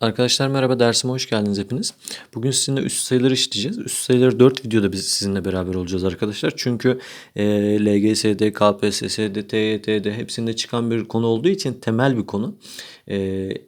Arkadaşlar merhaba dersime hoş geldiniz hepiniz. Bugün sizinle üst sayıları işleyeceğiz. Üst sayıları 4 videoda biz sizinle beraber olacağız arkadaşlar. Çünkü e, LGS'de, KPSS'de, TYT'de hepsinde çıkan bir konu olduğu için temel bir konu. E,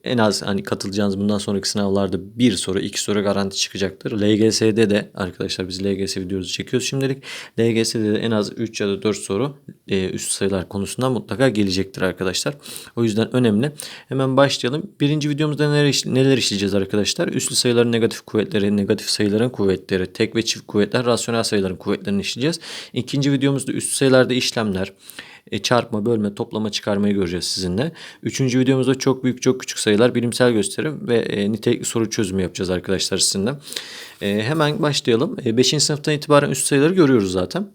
en az hani katılacağınız bundan sonraki sınavlarda bir soru, iki soru garanti çıkacaktır. LGS'de de arkadaşlar biz LGS videosu çekiyoruz şimdilik. LGS'de de en az 3 ya da 4 soru e, üst sayılar konusundan mutlaka gelecektir arkadaşlar. O yüzden önemli. Hemen başlayalım. Birinci videomuzda neler, iş- neler işleyeceğiz arkadaşlar? Üslü sayıların negatif kuvvetleri, negatif sayıların kuvvetleri, tek ve çift kuvvetler, rasyonel sayıların kuvvetlerini işleyeceğiz. İkinci videomuzda üslü sayılarda işlemler, e, çarpma, bölme, toplama, çıkarmayı göreceğiz sizinle. Üçüncü videomuzda çok büyük, çok küçük sayılar, bilimsel gösterim ve e, nitelikli soru çözümü yapacağız arkadaşlar sizinle. E, hemen başlayalım. 5. sınıftan itibaren üst sayıları görüyoruz zaten.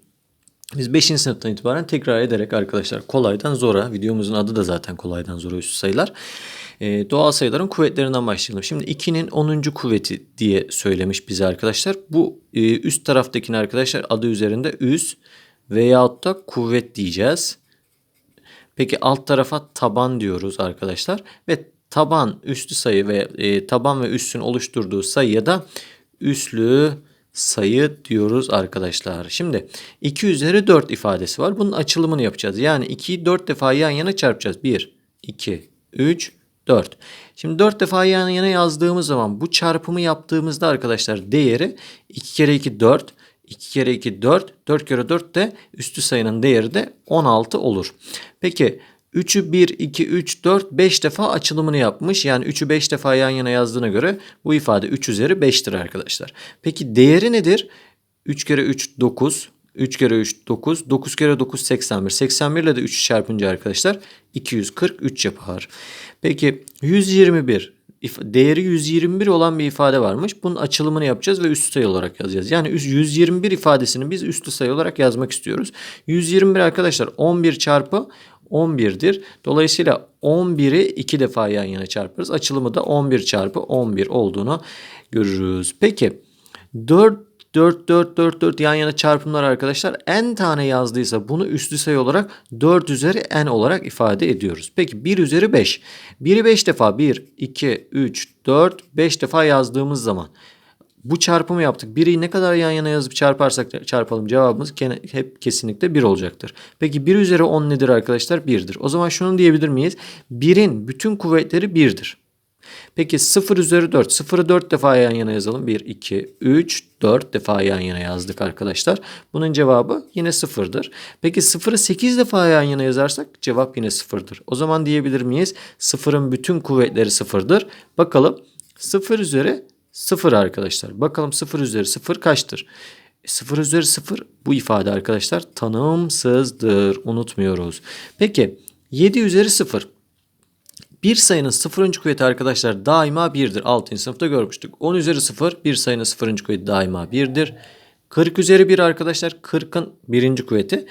Biz 5. sınıftan itibaren tekrar ederek arkadaşlar kolaydan zora, videomuzun adı da zaten kolaydan zora üstü sayılar. Ee, doğal sayıların kuvvetlerinden başlayalım. Şimdi 2'nin 10. kuvveti diye söylemiş bize arkadaşlar. Bu e, üst taraftakini arkadaşlar adı üzerinde üst veyahut da kuvvet diyeceğiz. Peki alt tarafa taban diyoruz arkadaşlar. Ve taban üstü sayı ve e, taban ve üstün oluşturduğu sayıya da üslü sayı diyoruz arkadaşlar. Şimdi 2 üzeri 4 ifadesi var. Bunun açılımını yapacağız. Yani 2'yi 4 defa yan yana çarpacağız. 1, 2, 3, 4. Şimdi 4 defa yan yana yazdığımız zaman bu çarpımı yaptığımızda arkadaşlar değeri 2 kere 2 4. 2 kere 2 4. 4 kere 4 de üstü sayının değeri de 16 olur. Peki 3'ü 1, 2, 3, 4, 5 defa açılımını yapmış. Yani 3'ü 5 defa yan yana yazdığına göre bu ifade 3 üzeri 5'tir arkadaşlar. Peki değeri nedir? 3 kere 3 9. 3 kere 3 9. 9 kere 9 81. 81 ile de 3'ü çarpınca arkadaşlar 243 yapar. Peki 121 if- değeri 121 olan bir ifade varmış. Bunun açılımını yapacağız ve üstü sayı olarak yazacağız. Yani üst- 121 ifadesini biz üstü sayı olarak yazmak istiyoruz. 121 arkadaşlar 11 çarpı 11'dir. Dolayısıyla 11'i 2 defa yan yana çarparız. Açılımı da 11 çarpı 11 olduğunu görürüz. Peki 4 4 4 4 4 yan yana çarpımlar arkadaşlar n tane yazdıysa bunu üslü sayı olarak 4 üzeri n olarak ifade ediyoruz. Peki 1 üzeri 5. 1'i 5 defa 1 2 3 4 5 defa yazdığımız zaman bu çarpımı yaptık. 1'i ne kadar yan yana yazıp çarparsak çarpalım cevabımız hep kesinlikle 1 olacaktır. Peki 1 üzeri 10 nedir arkadaşlar? 1'dir. O zaman şunu diyebilir miyiz? 1'in bütün kuvvetleri 1'dir. Peki 0 üzeri 4. 0'ı 4 defa yan yana yazalım. 1, 2, 3, 4 defa yan yana yazdık arkadaşlar. Bunun cevabı yine 0'dır. Peki 0'ı 8 defa yan yana yazarsak cevap yine 0'dır. O zaman diyebilir miyiz? 0'ın bütün kuvvetleri 0'dır. Bakalım 0 üzeri 0 arkadaşlar. Bakalım 0 üzeri 0 kaçtır? 0 üzeri 0 bu ifade arkadaşlar tanımsızdır. Unutmuyoruz. Peki 7 üzeri 0. Bir sayının sıfırıncı kuvveti arkadaşlar daima 1'dir. 6. sınıfta görmüştük. 10 üzeri 0 bir sayının sıfırıncı kuvveti daima 1'dir. 40 üzeri 1 arkadaşlar 40'ın birinci kuvveti.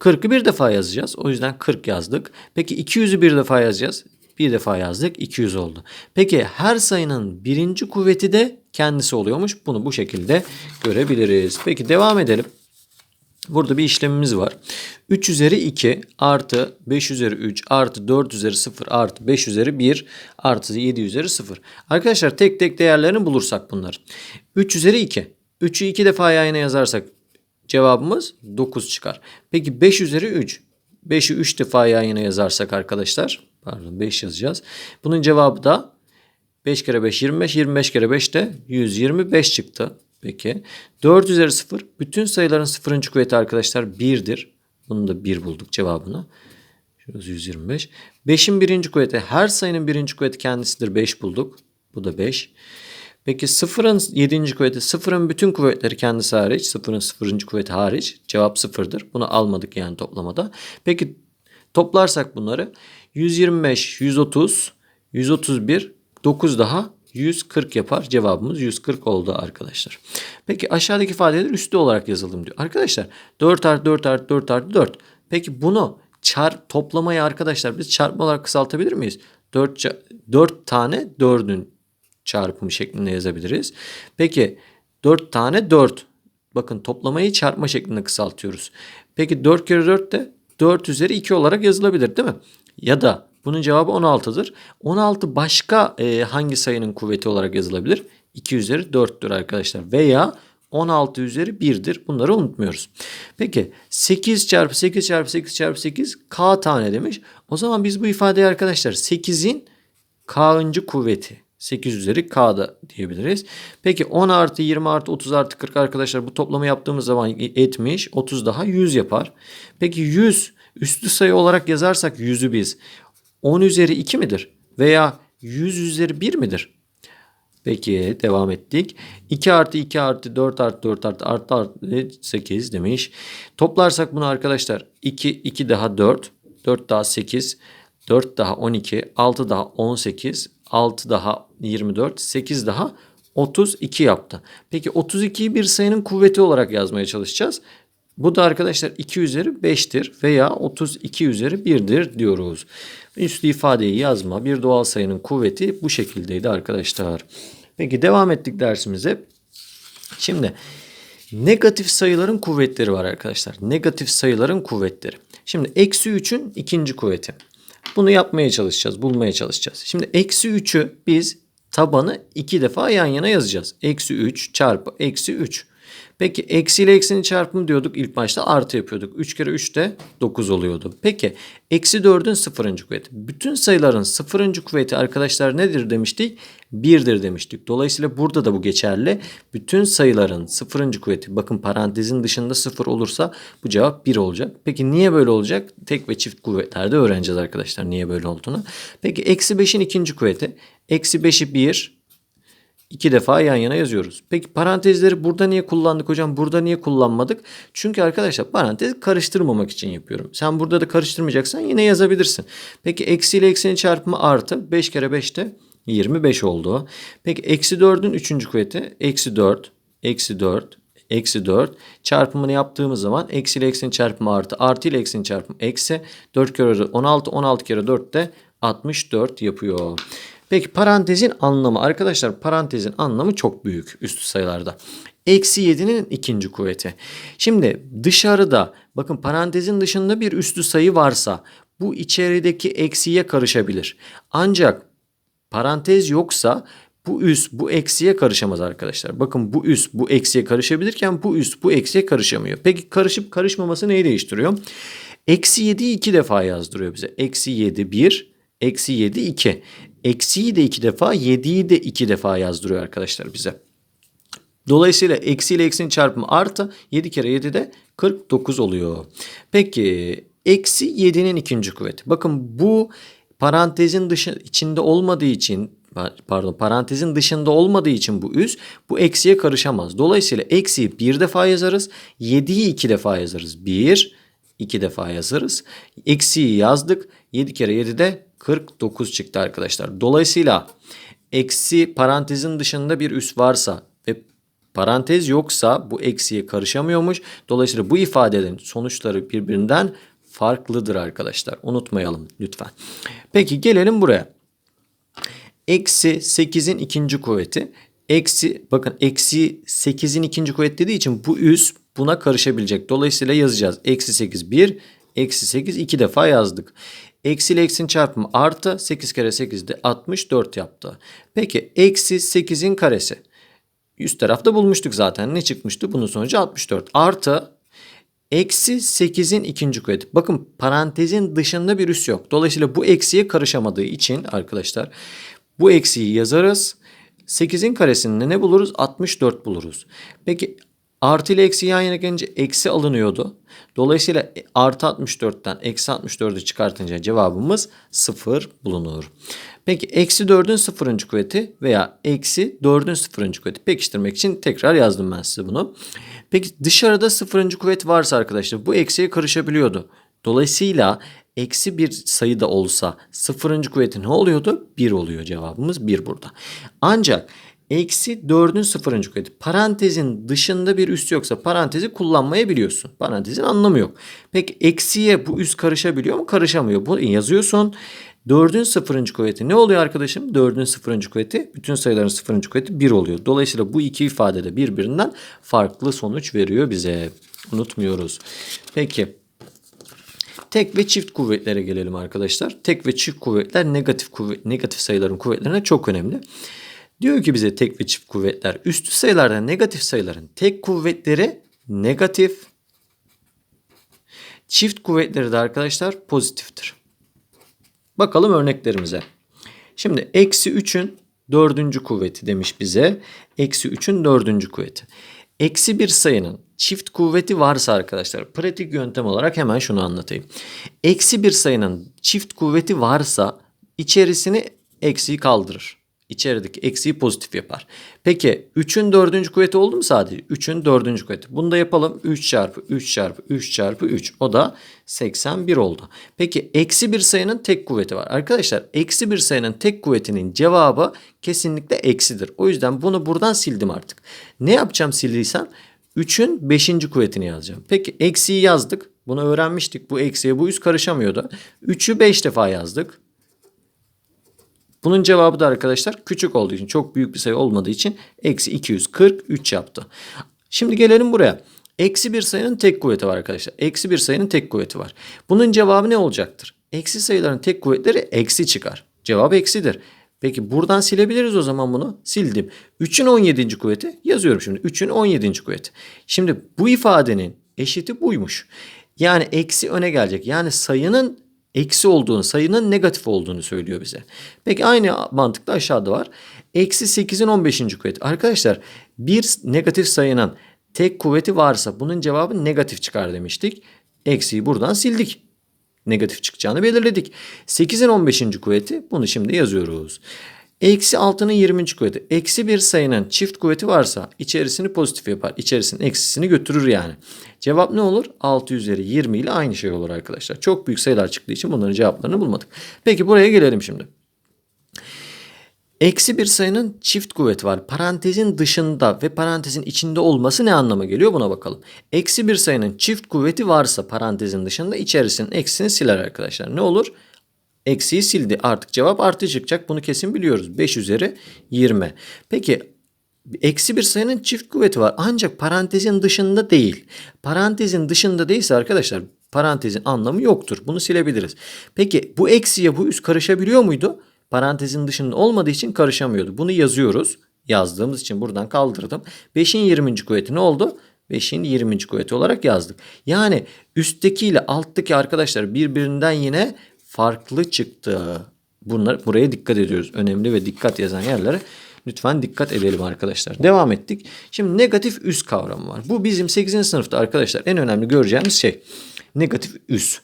40'ı bir defa yazacağız. O yüzden 40 yazdık. Peki 200'ü bir defa yazacağız. Bir defa yazdık 200 oldu. Peki her sayının birinci kuvveti de kendisi oluyormuş. Bunu bu şekilde görebiliriz. Peki devam edelim. Burada bir işlemimiz var. 3 üzeri 2 artı 5 üzeri 3 artı 4 üzeri 0 artı 5 üzeri 1 artı 7 üzeri 0. Arkadaşlar tek tek değerlerini bulursak bunları. 3 üzeri 2. 3'ü 2 defa yan yana yazarsak cevabımız 9 çıkar. Peki 5 üzeri 3. 5'i 3 defa yan yana yazarsak arkadaşlar pardon 5 yazacağız. Bunun cevabı da 5 kere 5 25. 25 kere 5 de 125 çıktı. Peki. 4 üzeri 0. Bütün sayıların sıfırıncı kuvveti arkadaşlar 1'dir. Bunu da 1 bulduk cevabını. Şurası 125. 5'in birinci kuvveti. Her sayının birinci kuvveti kendisidir. 5 bulduk. Bu da 5. Peki sıfırın yedinci kuvveti. Sıfırın bütün kuvvetleri kendisi hariç. Sıfırın sıfırıncı kuvveti hariç. Cevap sıfırdır. Bunu almadık yani toplamada. Peki toplarsak bunları. 125, 130, 131, 9 daha 140 yapar. Cevabımız 140 oldu arkadaşlar. Peki aşağıdaki ifadeler üstü olarak yazalım diyor. Arkadaşlar 4 artı 4 artı 4 artı 4. Peki bunu çarp toplamayı arkadaşlar biz çarpma olarak kısaltabilir miyiz? 4, 4 tane 4'ün çarpımı şeklinde yazabiliriz. Peki 4 tane 4. Bakın toplamayı çarpma şeklinde kısaltıyoruz. Peki 4 kere 4 de 4 üzeri 2 olarak yazılabilir değil mi? Ya da Bunun cevabı 16'dır. 16 başka e, hangi sayının kuvveti olarak yazılabilir? 2 üzeri 4'tür arkadaşlar. Veya 16 üzeri 1'dir. Bunları unutmuyoruz. Peki 8 çarpı 8 çarpı 8 çarpı 8 k tane demiş. O zaman biz bu ifadeyi arkadaşlar 8'in k'ıncı kuvveti. 8 üzeri k'da diyebiliriz. Peki 10 artı 20 artı 30 artı 40 arkadaşlar bu toplamı yaptığımız zaman etmiş. 30 daha 100 yapar. Peki 100 üstü sayı olarak yazarsak 100'ü biz 10 üzeri 2 midir? Veya 100 üzeri 1 midir? Peki devam ettik. 2 artı 2 artı 4 artı 4 artı artı artı 8 demiş. Toplarsak bunu arkadaşlar 2 2 daha 4 4 daha 8 4 daha 12 6 daha 18 6 daha 24 8 daha 32 yaptı. Peki 32'yi bir sayının kuvveti olarak yazmaya çalışacağız. Bu da arkadaşlar 2 üzeri 5'tir veya 32 üzeri 1'dir diyoruz. Üstü ifadeyi yazma bir doğal sayının kuvveti bu şekildeydi arkadaşlar. Peki devam ettik dersimize. Şimdi negatif sayıların kuvvetleri var arkadaşlar. Negatif sayıların kuvvetleri. Şimdi eksi 3'ün ikinci kuvveti. Bunu yapmaya çalışacağız, bulmaya çalışacağız. Şimdi eksi 3'ü biz tabanı iki defa yan yana yazacağız. Eksi 3 çarpı eksi 3. Peki eksi ile eksinin çarpımı diyorduk ilk başta artı yapıyorduk. 3 kere 3 de 9 oluyordu. Peki eksi 4'ün sıfırıncı kuvveti. Bütün sayıların sıfırıncı kuvveti arkadaşlar nedir demiştik? 1'dir demiştik. Dolayısıyla burada da bu geçerli. Bütün sayıların sıfırıncı kuvveti bakın parantezin dışında sıfır olursa bu cevap 1 olacak. Peki niye böyle olacak? Tek ve çift kuvvetlerde öğreneceğiz arkadaşlar niye böyle olduğunu. Peki eksi 5'in ikinci kuvveti. Eksi 5'i 1 iki defa yan yana yazıyoruz. Peki parantezleri burada niye kullandık hocam? Burada niye kullanmadık? Çünkü arkadaşlar parantez karıştırmamak için yapıyorum. Sen burada da karıştırmayacaksan yine yazabilirsin. Peki eksi ile eksinin çarpımı artı. 5 kere 5 de 25 oldu. Peki eksi 4'ün 3. kuvveti. Eksi 4, eksi 4, eksi 4 çarpımını yaptığımız zaman eksi ile eksinin çarpımı artı artı ile eksinin çarpımı eksi 4 kere 16 16 kere 4 de 64 yapıyor. Peki parantezin anlamı arkadaşlar parantezin anlamı çok büyük üstü sayılarda. Eksi 7'nin ikinci kuvveti. Şimdi dışarıda bakın parantezin dışında bir üstü sayı varsa bu içerideki eksiye karışabilir. Ancak parantez yoksa bu üst bu eksiye karışamaz arkadaşlar. Bakın bu üst bu eksiye karışabilirken bu üst bu eksiye karışamıyor. Peki karışıp karışmaması neyi değiştiriyor? Eksi 7'yi iki defa yazdırıyor bize. Eksi 7 1, eksi 7 2. Eksiyi de iki defa, 7'yi de iki defa yazdırıyor arkadaşlar bize. Dolayısıyla eksi ile eksinin çarpımı artı 7 kere 7 de 49 oluyor. Peki eksi 7'nin ikinci kuvveti. Bakın bu parantezin dışı, içinde olmadığı için pardon parantezin dışında olmadığı için bu üs bu eksiye karışamaz. Dolayısıyla eksiyi bir defa yazarız. 7'yi iki defa yazarız. 1, iki defa yazarız. Eksiyi yazdık. 7 kere 7 de 49 çıktı arkadaşlar. Dolayısıyla eksi parantezin dışında bir üs varsa ve parantez yoksa bu eksiye karışamıyormuş. Dolayısıyla bu ifadelerin sonuçları birbirinden farklıdır arkadaşlar. Unutmayalım lütfen. Peki gelelim buraya. Eksi 8'in ikinci kuvveti. Eksi bakın eksi 8'in ikinci kuvveti dediği için bu üs buna karışabilecek. Dolayısıyla yazacağız. Eksi 8 1, eksi 8 2 defa yazdık. Eksi ile eksinin çarpımı artı 8 kere 8 de 64 yaptı. Peki eksi 8'in karesi. Üst tarafta bulmuştuk zaten. Ne çıkmıştı? Bunun sonucu 64. Artı eksi 8'in ikinci kuvveti. Bakın parantezin dışında bir üs yok. Dolayısıyla bu eksiye karışamadığı için arkadaşlar bu eksiyi yazarız. 8'in karesinde ne buluruz? 64 buluruz. Peki Artı ile eksi yan yana gelince eksi alınıyordu. Dolayısıyla artı 64'ten eksi 64'ü çıkartınca cevabımız 0 bulunur. Peki eksi 4'ün sıfırıncı kuvveti veya eksi 4'ün sıfırıncı kuvveti pekiştirmek için tekrar yazdım ben size bunu. Peki dışarıda sıfırıncı kuvvet varsa arkadaşlar bu eksiye karışabiliyordu. Dolayısıyla eksi bir sayı da olsa sıfırıncı kuvveti ne oluyordu? 1 oluyor cevabımız 1 burada. Ancak Eksi 4'ün sıfırıncı kuvveti. Parantezin dışında bir üst yoksa parantezi kullanmayabiliyorsun. Parantezin anlamı yok. Peki eksiye bu üst karışabiliyor mu? Karışamıyor. Bunu yazıyorsun. 4'ün sıfırıncı kuvveti ne oluyor arkadaşım? 4'ün sıfırıncı kuvveti bütün sayıların sıfırıncı kuvveti 1 oluyor. Dolayısıyla bu iki ifade de birbirinden farklı sonuç veriyor bize. Unutmuyoruz. Peki tek ve çift kuvvetlere gelelim arkadaşlar. Tek ve çift kuvvetler negatif kuvvet, negatif sayıların kuvvetlerine çok önemli. Diyor ki bize tek ve çift kuvvetler üstü sayılarda negatif sayıların tek kuvvetleri negatif. Çift kuvvetleri de arkadaşlar pozitiftir. Bakalım örneklerimize. Şimdi eksi 3'ün dördüncü kuvveti demiş bize. Eksi 3'ün dördüncü kuvveti. Eksi bir sayının çift kuvveti varsa arkadaşlar pratik yöntem olarak hemen şunu anlatayım. Eksi bir sayının çift kuvveti varsa içerisini eksiği kaldırır. İçerideki eksiği pozitif yapar. Peki 3'ün dördüncü kuvveti oldu mu sadece? 3'ün dördüncü kuvveti. Bunu da yapalım. 3 çarpı 3 çarpı 3 çarpı 3. O da 81 oldu. Peki eksi bir sayının tek kuvveti var. Arkadaşlar eksi bir sayının tek kuvvetinin cevabı kesinlikle eksidir. O yüzden bunu buradan sildim artık. Ne yapacağım sildiysem? 3'ün 5. kuvvetini yazacağım. Peki eksiği yazdık. Bunu öğrenmiştik. Bu eksiğe bu üst karışamıyordu. 3'ü 5 defa yazdık. Bunun cevabı da arkadaşlar küçük olduğu için çok büyük bir sayı olmadığı için eksi 243 yaptı. Şimdi gelelim buraya. Eksi bir sayının tek kuvveti var arkadaşlar. Eksi bir sayının tek kuvveti var. Bunun cevabı ne olacaktır? Eksi sayıların tek kuvvetleri eksi çıkar. Cevap eksidir. Peki buradan silebiliriz o zaman bunu. Sildim. 3'ün 17. kuvveti yazıyorum şimdi. 3'ün 17. kuvveti. Şimdi bu ifadenin eşiti buymuş. Yani eksi öne gelecek. Yani sayının eksi olduğunu, sayının negatif olduğunu söylüyor bize. Peki aynı mantıkla aşağıda var. Eksi 8'in 15. kuvveti. Arkadaşlar bir negatif sayının tek kuvveti varsa bunun cevabı negatif çıkar demiştik. Eksiyi buradan sildik. Negatif çıkacağını belirledik. 8'in 15. kuvveti bunu şimdi yazıyoruz. Eksi 6'nın 20. kuvveti. Eksi bir sayının çift kuvveti varsa içerisini pozitif yapar. İçerisinin eksisini götürür yani. Cevap ne olur? 6 üzeri 20 ile aynı şey olur arkadaşlar. Çok büyük sayılar çıktığı için bunların cevaplarını bulmadık. Peki buraya gelelim şimdi. Eksi bir sayının çift kuvveti var. Parantezin dışında ve parantezin içinde olması ne anlama geliyor buna bakalım. Eksi bir sayının çift kuvveti varsa parantezin dışında içerisinin eksisini siler arkadaşlar. Ne olur? Eksiği sildi. Artık cevap artı çıkacak. Bunu kesin biliyoruz. 5 üzeri 20. Peki eksi bir sayının çift kuvveti var. Ancak parantezin dışında değil. Parantezin dışında değilse arkadaşlar parantezin anlamı yoktur. Bunu silebiliriz. Peki bu eksiye bu üst karışabiliyor muydu? Parantezin dışında olmadığı için karışamıyordu. Bunu yazıyoruz. Yazdığımız için buradan kaldırdım. 5'in 20. kuvveti ne oldu? 5'in 20. kuvveti olarak yazdık. Yani üstteki ile alttaki arkadaşlar birbirinden yine farklı çıktı. Bunlar buraya dikkat ediyoruz. Önemli ve dikkat yazan yerlere lütfen dikkat edelim arkadaşlar. Devam ettik. Şimdi negatif üs kavramı var. Bu bizim 8. sınıfta arkadaşlar en önemli göreceğimiz şey. Negatif üs.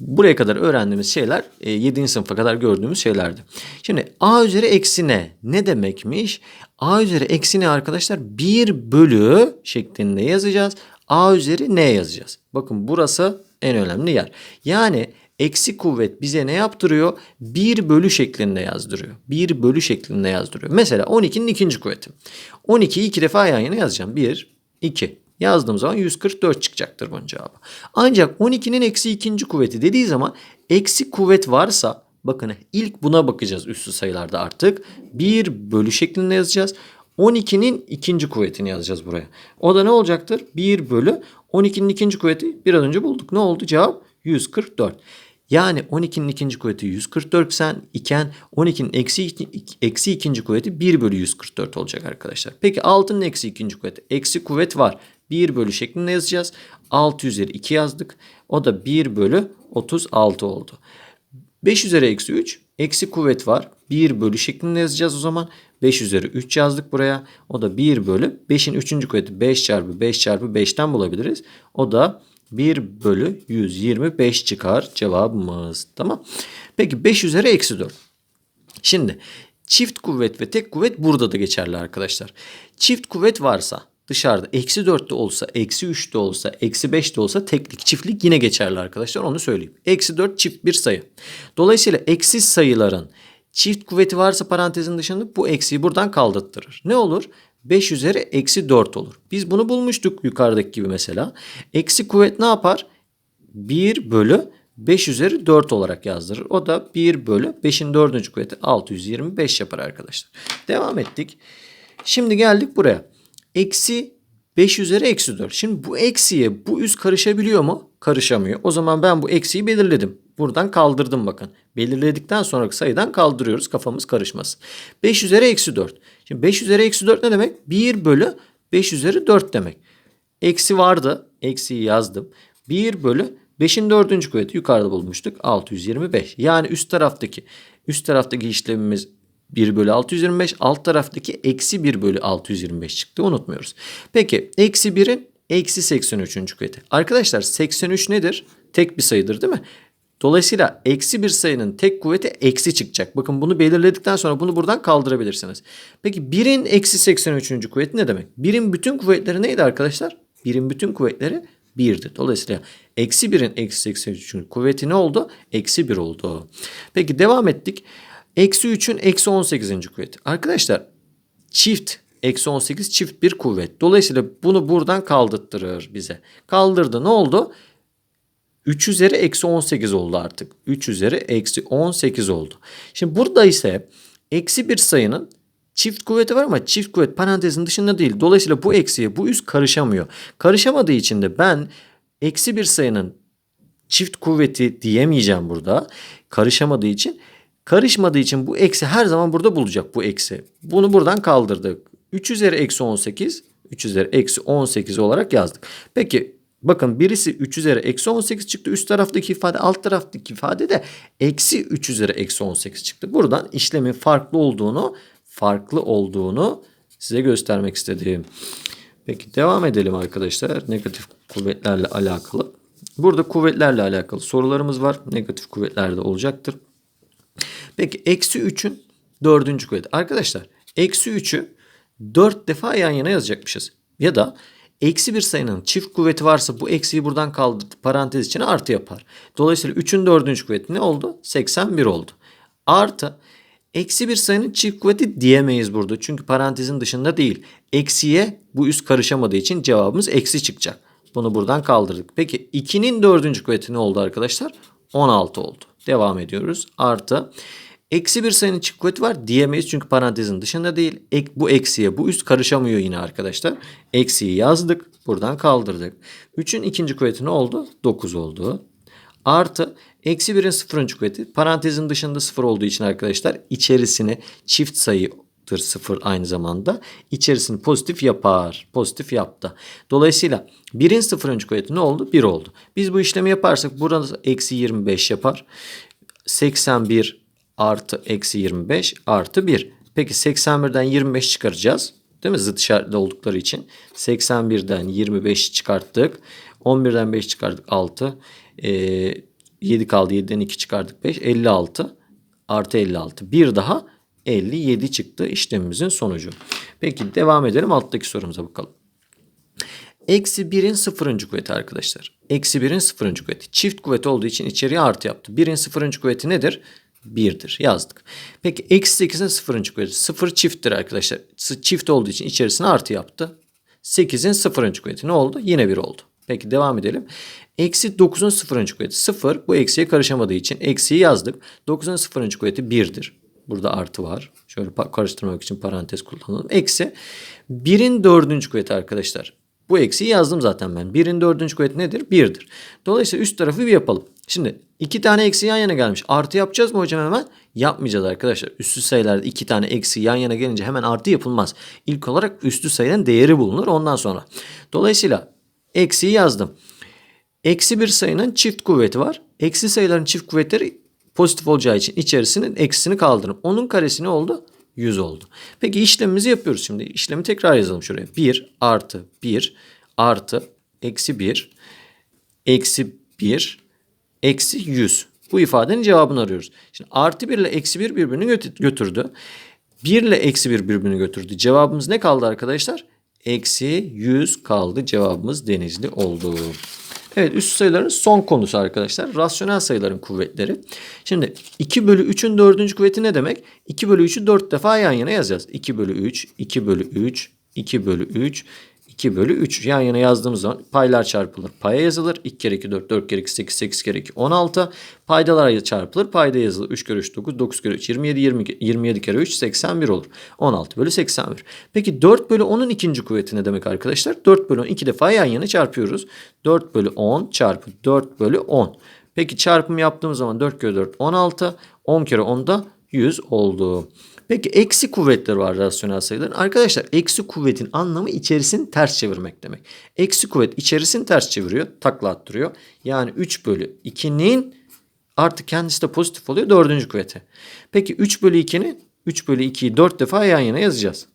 Buraya kadar öğrendiğimiz şeyler 7. E, sınıfa kadar gördüğümüz şeylerdi. Şimdi a üzeri eksi ne? Ne demekmiş? a üzeri eksi ne arkadaşlar? 1 bölü şeklinde yazacağız. a üzeri ne yazacağız? Bakın burası en önemli yer. Yani eksi kuvvet bize ne yaptırıyor? 1 bölü şeklinde yazdırıyor. 1 bölü şeklinde yazdırıyor. Mesela 12'nin ikinci kuvveti. 12'yi iki defa yan yana yazacağım. 1, 2. Yazdığım zaman 144 çıkacaktır bunun cevabı. Ancak 12'nin eksi ikinci kuvveti dediği zaman eksi kuvvet varsa bakın ilk buna bakacağız üstü sayılarda artık. 1 bölü şeklinde yazacağız. 12'nin ikinci kuvvetini yazacağız buraya. O da ne olacaktır? 1 bölü 12'nin ikinci kuvveti biraz önce bulduk. Ne oldu cevap? 144. Yani 12'nin ikinci kuvveti 144 sen iken 12'nin eksi, eksi ikinci kuvveti 1 bölü 144 olacak arkadaşlar. Peki 6'nın eksi ikinci kuvveti. Eksi kuvvet var. 1 bölü şeklinde yazacağız. 6 üzeri 2 yazdık. O da 1 bölü 36 oldu. 5 üzeri eksi 3 eksi kuvvet var. 1 bölü şeklinde yazacağız o zaman. 5 üzeri 3 yazdık buraya. O da 1 bölü 5'in 3. kuvveti 5 çarpı 5 çarpı 5'ten bulabiliriz. O da 1 bölü 125 çıkar cevabımız. Tamam. Peki 5 üzeri eksi 4. Şimdi çift kuvvet ve tek kuvvet burada da geçerli arkadaşlar. Çift kuvvet varsa dışarıda eksi 4 de olsa, eksi 3 de olsa, eksi 5 de olsa teklik, çiftlik yine geçerli arkadaşlar. Onu söyleyeyim. Eksi 4 çift bir sayı. Dolayısıyla eksi sayıların çift kuvveti varsa parantezin dışında bu eksiği buradan kaldırtırır. Ne olur? 5 üzeri eksi 4 olur. Biz bunu bulmuştuk yukarıdaki gibi mesela. Eksi kuvvet ne yapar? 1 bölü 5 üzeri 4 olarak yazdırır. O da 1 bölü 5'in 4. kuvveti 625 yapar arkadaşlar. Devam ettik. Şimdi geldik buraya. Eksi 5 üzeri eksi 4. Şimdi bu eksiye bu üst karışabiliyor mu? Karışamıyor. O zaman ben bu eksiyi belirledim. Buradan kaldırdım bakın. Belirledikten sonraki sayıdan kaldırıyoruz kafamız karışmasın. 5 üzeri eksi 4. Şimdi 5 üzeri eksi 4 ne demek? 1 bölü 5 üzeri 4 demek. Eksi vardı. Eksiyi yazdım. 1 bölü 5'in 4. kuvveti yukarıda bulmuştuk. 625. Yani üst taraftaki üst taraftaki işlemimiz 1 bölü 625. Alt taraftaki eksi 1 bölü 625 çıktı. Unutmuyoruz. Peki eksi 1'in eksi 83. kuvveti. Arkadaşlar 83 nedir? Tek bir sayıdır değil mi? Dolayısıyla eksi bir sayının tek kuvveti eksi çıkacak. Bakın bunu belirledikten sonra bunu buradan kaldırabilirsiniz. Peki 1'in eksi 83. kuvveti ne demek? 1'in bütün kuvvetleri neydi arkadaşlar? 1'in bütün kuvvetleri 1'di. Dolayısıyla eksi 1'in eksi 83. kuvveti ne oldu? Eksi 1 oldu. Peki devam ettik. Eksi 3'ün eksi 18. kuvveti. Arkadaşlar çift eksi 18 çift bir kuvvet. Dolayısıyla bunu buradan kaldırttırır bize. Kaldırdı ne oldu? 3 üzeri eksi 18 oldu artık. 3 üzeri eksi 18 oldu. Şimdi burada ise eksi bir sayının çift kuvveti var ama çift kuvvet parantezin dışında değil. Dolayısıyla bu eksiye bu üst karışamıyor. Karışamadığı için de ben eksi bir sayının çift kuvveti diyemeyeceğim burada. Karışamadığı için. Karışmadığı için bu eksi her zaman burada bulacak bu eksi. Bunu buradan kaldırdık. 3 üzeri eksi 18. 3 üzeri eksi 18 olarak yazdık. Peki Bakın birisi 3 üzeri eksi 18 çıktı. Üst taraftaki ifade alt taraftaki ifade de eksi 3 üzeri eksi 18 çıktı. Buradan işlemin farklı olduğunu farklı olduğunu size göstermek istedim. Peki devam edelim arkadaşlar. Negatif kuvvetlerle alakalı. Burada kuvvetlerle alakalı sorularımız var. Negatif kuvvetler de olacaktır. Peki eksi 3'ün dördüncü kuvveti. Arkadaşlar eksi 3'ü 4 defa yan yana yazacakmışız. Ya da Eksi bir sayının çift kuvveti varsa bu eksiyi buradan kaldırıp parantez içine artı yapar. Dolayısıyla 3'ün dördüncü kuvveti ne oldu? 81 oldu. Artı eksi bir sayının çift kuvveti diyemeyiz burada. Çünkü parantezin dışında değil. Eksiye bu üst karışamadığı için cevabımız eksi çıkacak. Bunu buradan kaldırdık. Peki 2'nin dördüncü kuvveti ne oldu arkadaşlar? 16 oldu. Devam ediyoruz. Artı Eksi bir sayının çift kuvveti var diyemeyiz çünkü parantezin dışında değil. Ek, bu eksiye bu üst karışamıyor yine arkadaşlar. Eksiyi yazdık. Buradan kaldırdık. 3'ün ikinci kuvveti ne oldu? 9 oldu. Artı eksi 1'in sıfırıncı kuvveti parantezin dışında sıfır olduğu için arkadaşlar içerisini çift sayıdır sıfır aynı zamanda. İçerisini pozitif yapar. Pozitif yaptı. Dolayısıyla 1'in sıfırıncı kuvveti ne oldu? 1 oldu. Biz bu işlemi yaparsak burada eksi 25 yapar. 81 artı eksi 25 artı 1. Peki 81'den 25 çıkaracağız. Değil mi? Zıt işaretli oldukları için. 81'den 25 çıkarttık. 11'den 5 çıkardık 6. E, 7 kaldı. 7'den 2 çıkardık 5. 56 artı 56. Bir daha 57 çıktı işlemimizin sonucu. Peki devam edelim. Alttaki sorumuza bakalım. Eksi 1'in sıfırıncı kuvveti arkadaşlar. Eksi 1'in sıfırıncı kuvveti. Çift kuvveti olduğu için içeriye artı yaptı. 1'in sıfırıncı kuvveti nedir? 1'dir yazdık. Peki eksi 8'in sıfırıncı kuvveti. 0 çifttir arkadaşlar. Çift olduğu için içerisine artı yaptı. 8'in sıfırıncı kuvveti ne oldu? Yine 1 oldu. Peki devam edelim. Eksi 9'un sıfırıncı kuvveti 0. Bu eksiye karışamadığı için eksiyi yazdık. 9'un sıfırıncı kuvveti 1'dir. Burada artı var. Şöyle karıştırmak için parantez kullanalım. Eksi 1'in dördüncü kuvveti arkadaşlar. Bu eksiyi yazdım zaten ben. 1'in dördüncü kuvveti nedir? 1'dir. Dolayısıyla üst tarafı bir yapalım. Şimdi iki tane eksi yan yana gelmiş. Artı yapacağız mı hocam hemen? Yapmayacağız arkadaşlar. Üstü sayılarda iki tane eksi yan yana gelince hemen artı yapılmaz. İlk olarak üstü sayının değeri bulunur ondan sonra. Dolayısıyla eksiyi yazdım. Eksi bir sayının çift kuvveti var. Eksi sayıların çift kuvvetleri pozitif olacağı için içerisinin eksisini kaldırın. Onun karesi ne oldu? 100 oldu. Peki işlemimizi yapıyoruz şimdi. İşlemi tekrar yazalım şuraya. 1 artı 1 artı eksi 1 eksi 1 eksi 100. Bu ifadenin cevabını arıyoruz. Şimdi artı 1 ile eksi 1 birbirini götürdü. 1 ile eksi 1 birbirini götürdü. Cevabımız ne kaldı arkadaşlar? Eksi 100 kaldı. Cevabımız denizli oldu. Evet üst sayıların son konusu arkadaşlar. Rasyonel sayıların kuvvetleri. Şimdi 2 bölü 3'ün dördüncü kuvveti ne demek? 2 bölü 3'ü 4 defa yan yana yazacağız. 2 bölü 3, 2 bölü 3, 2 bölü 3, 2 bölü 3. Yan yana yazdığımız zaman paylar çarpılır. Paya yazılır. 2 kere 2 4, 4 kere 2 8, 8 kere 2 16. Paydalar çarpılır. Payda yazılır. 3 kere 3 9, 9 kere 3 27, 20, 27 kere 3 81 olur. 16 bölü 81. Peki 4 bölü 10'un ikinci kuvveti ne demek arkadaşlar? 4 bölü 10 iki defa yan yana çarpıyoruz. 4 bölü 10 çarpı 4 bölü 10. Peki çarpım yaptığımız zaman 4 kere 4 16. 10 kere 10 da 100 oldu. Peki eksi kuvvetler var rasyonel sayıların. Arkadaşlar eksi kuvvetin anlamı içerisini ters çevirmek demek. Eksi kuvvet içerisini ters çeviriyor. Takla attırıyor. Yani 3 bölü 2'nin artık kendisi de pozitif oluyor dördüncü kuvveti. Peki 3 bölü 2'ni 3 bölü 2'yi 4 defa yan yana yazacağız.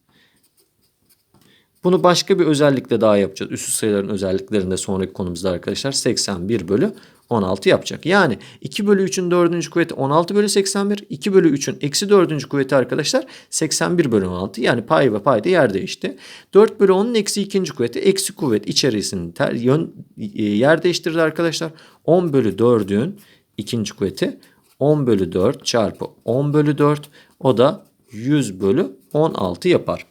Bunu başka bir özellikle daha yapacağız. Üstü sayıların özelliklerinde sonraki konumuzda arkadaşlar 81 bölü 16 yapacak. Yani 2 bölü 3'ün 4. kuvveti 16 bölü 81. 2 bölü 3'ün eksi 4. kuvveti arkadaşlar 81 bölü 16. Yani pay ve payda yer değişti. 4 bölü 10'un eksi 2. kuvveti eksi kuvvet içerisinde ter, yön, e, yer değiştirdi arkadaşlar. 10 bölü 4'ün ikinci kuvveti 10 bölü 4 çarpı 10 bölü 4 o da 100 bölü 16 yapar.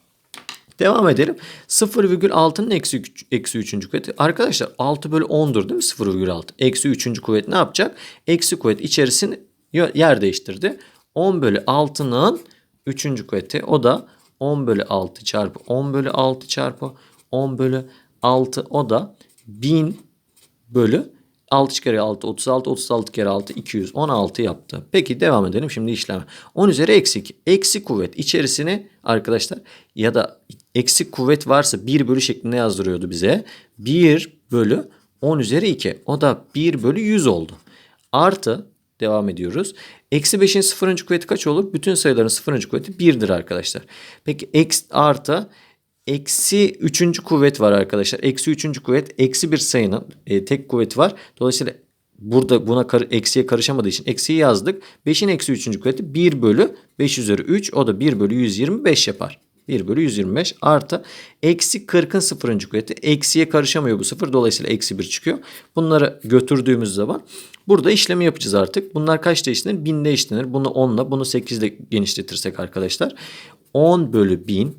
Devam edelim. 0,6'nın eksi, üç- eksi 3. kuvveti. Arkadaşlar 6 bölü 10'dur değil mi 0,6? Eksi 3. kuvvet ne yapacak? Eksi kuvvet içerisini yer değiştirdi. 10 bölü 6'nın 3. kuvveti. O da 10 bölü 6 çarpı 10 bölü 6 çarpı 10 bölü 6. O da 1000 bölü 6 kere 6 36 36 kere 6 216 yaptı. Peki devam edelim şimdi işleme. 10 üzeri eksi 2. Eksi kuvvet içerisine arkadaşlar ya da eksi kuvvet varsa 1 bölü şeklinde yazdırıyordu bize. 1 bölü 10 üzeri 2. O da 1 bölü 100 oldu. Artı devam ediyoruz. Eksi 5'in sıfırıncı kuvveti kaç olur? Bütün sayıların sıfırıncı kuvveti 1'dir arkadaşlar. Peki eksi artı Eksi üçüncü kuvvet var arkadaşlar. Eksi üçüncü kuvvet eksi bir sayının e, tek kuvveti var. Dolayısıyla burada buna kar, eksiye karışamadığı için eksiyi yazdık. 5'in eksi üçüncü kuvveti 1 bölü 5 üzeri 3 o da 1 bölü 125 yapar. 1 bölü 125 artı eksi 40'ın sıfırıncı kuvveti. Eksiye karışamıyor bu sıfır. Dolayısıyla eksi 1 çıkıyor. Bunları götürdüğümüz zaman burada işlemi yapacağız artık. Bunlar kaçta işlenir? 1000'de işlenir. Bunu 10'la bunu 8'de genişletirsek arkadaşlar. 10 bölü 1000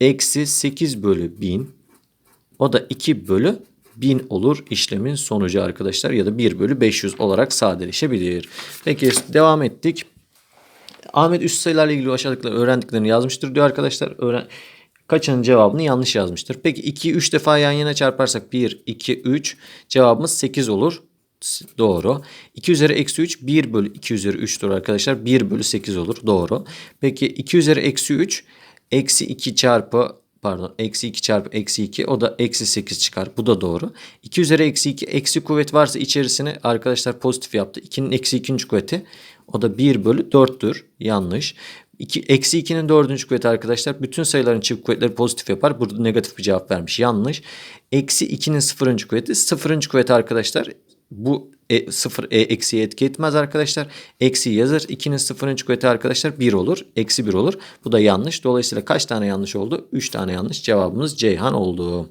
eksi 8 bölü 1000 o da 2 bölü 1000 olur işlemin sonucu arkadaşlar ya da 1 bölü 500 olarak sadeleşebilir. Peki devam ettik. Ahmet üst sayılarla ilgili aşağıdakileri öğrendiklerini yazmıştır diyor arkadaşlar. Öğren Kaçının cevabını yanlış yazmıştır. Peki 2'yi 3 defa yan yana çarparsak 1, 2, 3 cevabımız 8 olur. Doğru. 2 üzeri eksi 3 1 bölü 2 üzeri 3'tür arkadaşlar. 1 bölü 8 olur. Doğru. Peki 2 üzeri eksi 3 eksi 2 çarpı pardon eksi 2 çarpı eksi 2 o da eksi 8 çıkar. Bu da doğru. 2 üzeri eksi 2 eksi kuvvet varsa içerisine arkadaşlar pozitif yaptı. 2'nin eksi 2. kuvveti o da 1 bölü 4'tür. Yanlış. 2, eksi 2'nin 4. kuvveti arkadaşlar bütün sayıların çift kuvvetleri pozitif yapar. Burada negatif bir cevap vermiş. Yanlış. Eksi 2'nin 0. kuvveti 0. kuvveti arkadaşlar bu e, 0 e, eksiye etki etmez arkadaşlar. Eksi yazar. 2'nin 0. kuvveti arkadaşlar 1 olur. Eksi 1 olur. Bu da yanlış. Dolayısıyla kaç tane yanlış oldu? 3 tane yanlış. Cevabımız Ceyhan oldu.